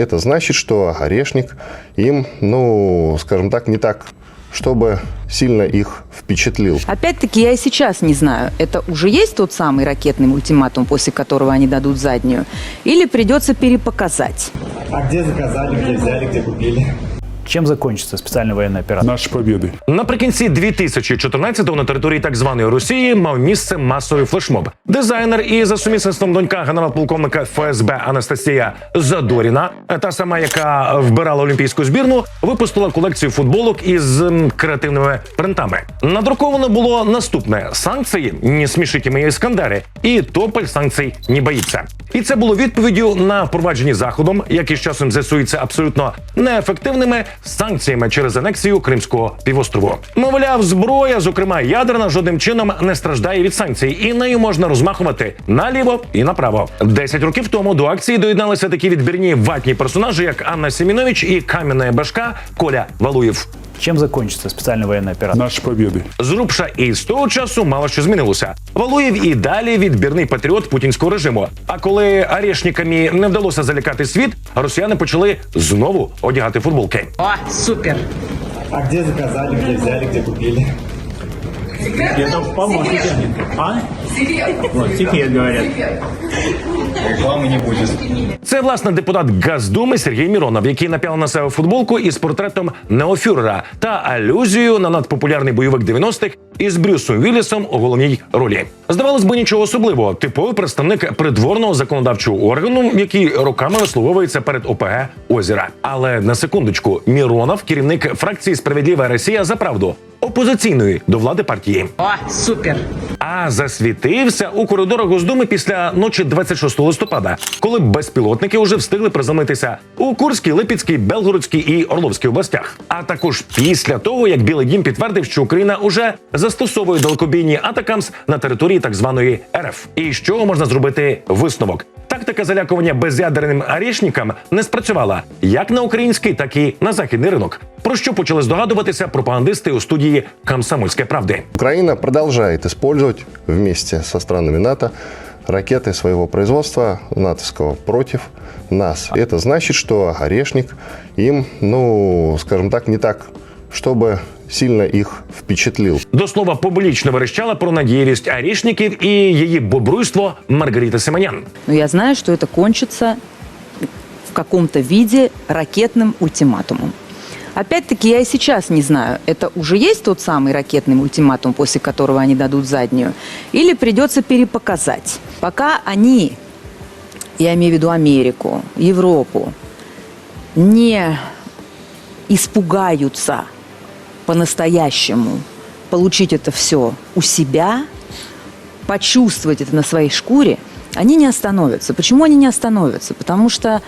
это значит, что Орешник им, ну, скажем так, не так, чтобы сильно их впечатлил. Опять-таки, я и сейчас не знаю, это уже есть тот самый ракетный ультиматум, после которого они дадут заднюю, или придется перепоказать. А где заказали, где взяли, где купили? Чем закончится специальная военная операция? Наші побіди. Наприкінці 2014-го на території так званої Росії мав місце масовий флешмоб. Дизайнер і за сумісництвом донька генерал-полковника ФСБ Анастасія Задоріна, та сама, яка вбирала олімпійську збірну, випустила колекцію футболок із м, креативними принтами. Надруковано було наступне: санкції не смішите мої іскандери, і топель санкцій не боїться. І це було відповіддю на впроваджені заходом, які з часом з'ясуються абсолютно неефективними санкціями через анексію Кримського півострову. Мовляв, зброя, зокрема ядерна, жодним чином не страждає від санкцій, і нею можна розмахувати наліво і направо. Десять років тому до акції доєдналися такі відбірні ватні персонажі, як Анна Семінович і кам'яна башка Коля Валуєв. Чем закончится специальная военная операция? Наші побіди. Зрубша і з того часу мало що змінилося. Валуєв і далі відбірний патріот путінського режиму. А коли арешниками не вдалося залякати світ, росіяни почали знову одягати футболки. О, супер! А где заказали, где взяли, где купили? Это помощники. А? Вот, секрет говорят. Рекламы не будет. Це власне депутат Газдуми Сергій Міронов, який напяв на себе футболку із портретом неофюрера та алюзією на надпопулярний бойовик 90-х із Брюсом Віллісом у головній ролі. Здавалось би, нічого особливого. Типовий представник придворного законодавчого органу, який роками вислововується перед ОПГ Озера. Але на секундочку, Міронов, керівник фракції Справедлива Росія за правду опозиційної до влади партії. О, супер! А засвітився у коридорах Госдуми після ночі 26 листопада, коли безпілотники вже встигли приземлитися у Курській, Липецькій, Белгородській і Орловській областях. А також після того, як Білий Дім підтвердив, що Україна уже застосовує далекобійні атакамс на території так званої РФ. І з чого можна зробити висновок? Тактика залякування безядерним арішникам не спрацювала як на український, так і на західний ринок. Про що почали здогадуватися пропагандисти у студії Комсомольської правди. Украина продолжает использовать вместе со странами НАТО ракеты своего производства натовского против нас. Это значит, что Орешник им, ну, скажем так, не так, чтобы сильно их впечатлил. До слова, публічно верещала про надієвість арішників і її бобруйство Маргарита Симонян. Но я знаю, что это кончится в каком-то виде ракетным ультиматумом. Опять-таки, я и сейчас не знаю, это уже есть тот самый ракетный ультиматум, после которого они дадут заднюю, или придется перепоказать. Пока они, я имею в виду Америку, Европу, не испугаются по-настоящему получить это все у себя, почувствовать это на своей шкуре, они не остановятся. Почему они не остановятся? Потому что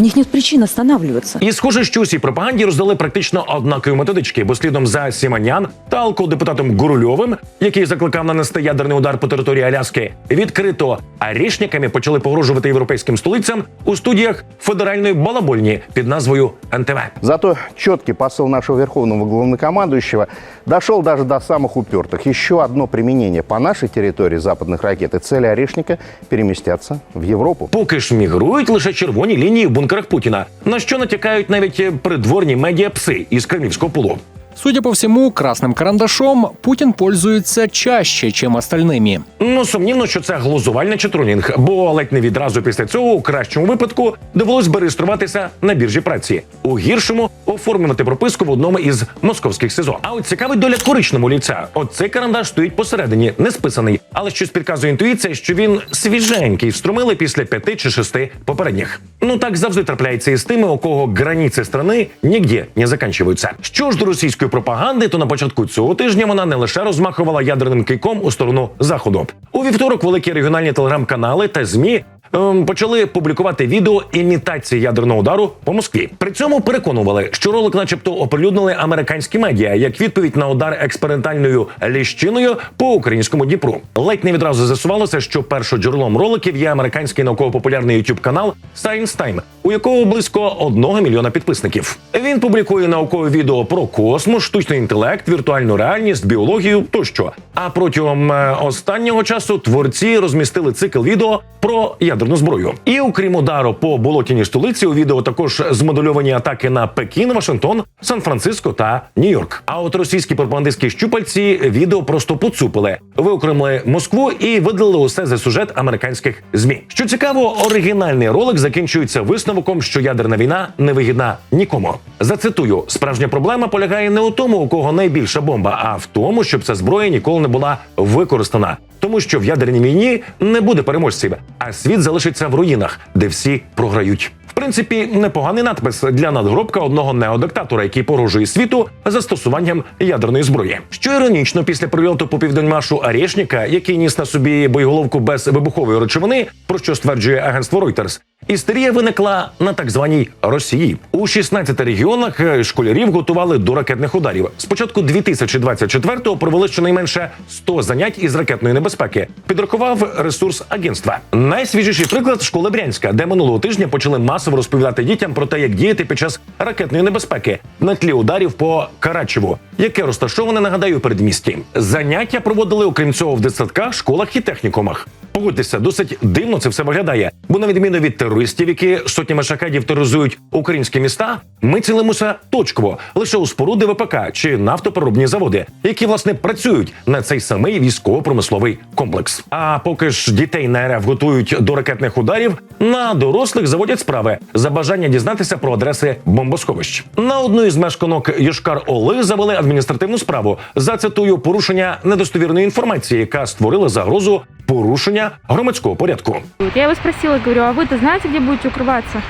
у них нет причин останавливаться. І схоже, що усій пропаганді роздали практично однакові методички, бо слідом за Сіманян та алкодепутатом Гурульовим, який закликав нанести ядерний удар по території Аляски, відкрито арішниками почали погрожувати європейським столицям у студіях федеральної балабольні під назвою НТВ. Зато четкий посыл нашего верховного главнокомандующего дошел даже до самых упертых. Еще одно применение по нашей территории западных ракет и цели Орешника переместятся в Европу. Поки ж мігрують лише червоні лінії в бункерах Путіна, на що натякають навіть придворні придворні медіапси із Кремлівського полу. Судя по всему, красным карандашом Путин пользуется чаще, чем остальными. Ну, сумнівно, що це глузувальний чи трунінг, бо ледь не відразу після цього, у кращому випадку, довелось би реєструватися на біржі праці, у гіршому оформлювати прописку в одному із московських СИЗО. А от цікавить доля коричному ліця. От цей карандаш стоїть посередині, не списаний, але щось підказує інтуїція, що він свіженький, встромили після п'яти чи шести попередніх. Ну так завжди трапляється із тими, у кого границі страни нігде не закінчуються. Що ж до російської пропаганди, то на початку цього тижня вона не лише розмахувала ядерним кийком у сторону заходу. У вівторок великі регіональні телеграм-канали та змі. Ем, Почали публікувати відео імітації ядерного удару по Москві. При цьому переконували, що ролик, начебто, оприлюднили американські медіа як відповідь на удар експериментальною ліщиною по українському Дніпру. Ледь не відразу з'ясувалося, що першоджерелом роликів є американський науково-популярний youtube канал Science Time, у якого близько одного мільйона підписників. Він публікує наукові відео про космос, штучний інтелект, віртуальну реальність, біологію тощо. А протягом е, останнього часу творці розмістили цикл відео про ядерну зброю. І окрім удару по болотяній столиці, у відео також змодульовані атаки на Пекін, Вашингтон, Сан-Франциско та Нью-Йорк. А от російські пропагандистські щупальці відео просто поцупили, виокремили Москву і видалили усе за сюжет американських змі. Що цікаво, оригінальний ролик закінчується висновком, що ядерна війна не вигідна нікому. Зацитую: справжня проблема полягає не у тому, у кого найбільша бомба, а в тому, щоб ця зброя ніколи не була використана. Тому що в ядерній війні не буде переможців, а світ залишиться в руїнах, де всі програють. В принципі, непоганий надпис для надгробка одного неодиктатора, який погрожує світу застосуванням ядерної зброї. Що іронічно, після прильоту по південмашу Арєшніка, який ніс на собі боєголовку без вибухової речовини, про що стверджує агентство Reuters, істерія виникла на так званій Росії. У 16 регіонах е, школярів готували до ракетних ударів. Спочатку 2024-го провели щонайменше 100 занять із ракетної небезпеки. Підрахував ресурс агентства. Найсвіжіший приклад школи Брянська, де минулого тижня почали масово розповідати дітям про те, як діяти під час ракетної небезпеки на тлі ударів по Карачеву, яке розташоване, нагадаю, передмісті. Заняття проводили, окрім цього, в дитсадках, школах і технікумах. Погодьтеся, досить дивно це все виглядає. Бо на відміну від терористів, які сотнями шахедів тероризують українські міста, ми цілимося точково лише у споруди ВПК чи нафтопереробні заводи, які власне працюють на цей самий військово-промисловий комплекс. А поки ж дітей на РФ готують до ракетних ударів, на дорослих заводять справи за бажання дізнатися про адреси бомбосховищ. На одну із мешканок Йошкар Оли завели адміністративну справу за цитую порушення недостовірної інформації, яка створила загрозу порушення громадського порядку. Вот Я его спросила, говорю, а вы-то знаете, где будете укрываться?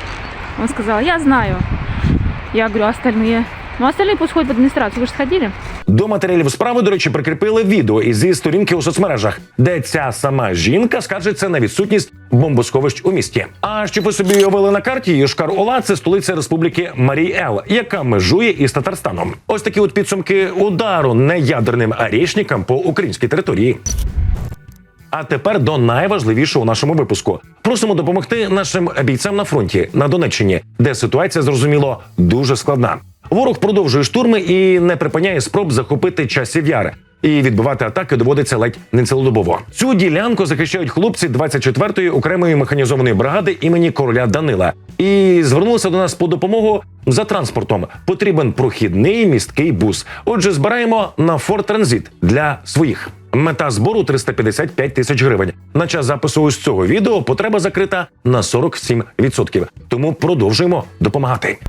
Он сказал, я знаю. Я говорю, а остальные? Ну, остальные пусть ходят в администрацию. Вы же сходили? До матеріалів справи, до речі, прикріпили відео із зі сторінки у соцмережах, де ця сама жінка скаржиться на відсутність бомбосховищ у місті. А щоб ви собі уявили на карті, Йошкар Ола це столиця республіки Марій Ел, яка межує із Татарстаном. Ось такі от підсумки удару неядерним арішникам по українській території. А тепер до найважливішого у нашому випуску. Просимо допомогти нашим бійцям на фронті на Донеччині, де ситуація зрозуміло дуже складна. Ворог продовжує штурми і не припиняє спроб захопити часів яр. І відбивати атаки доводиться ледь не цілодобово. Цю ділянку захищають хлопці 24-ї окремої механізованої бригади імені короля Данила. І звернулися до нас по допомогу за транспортом. Потрібен прохідний місткий бус. Отже, збираємо на Форт Транзит для своїх. Мета збору 355 тисяч гривень. На час запису ось цього відео потреба закрита на 47%. Тому продовжуємо допомагати.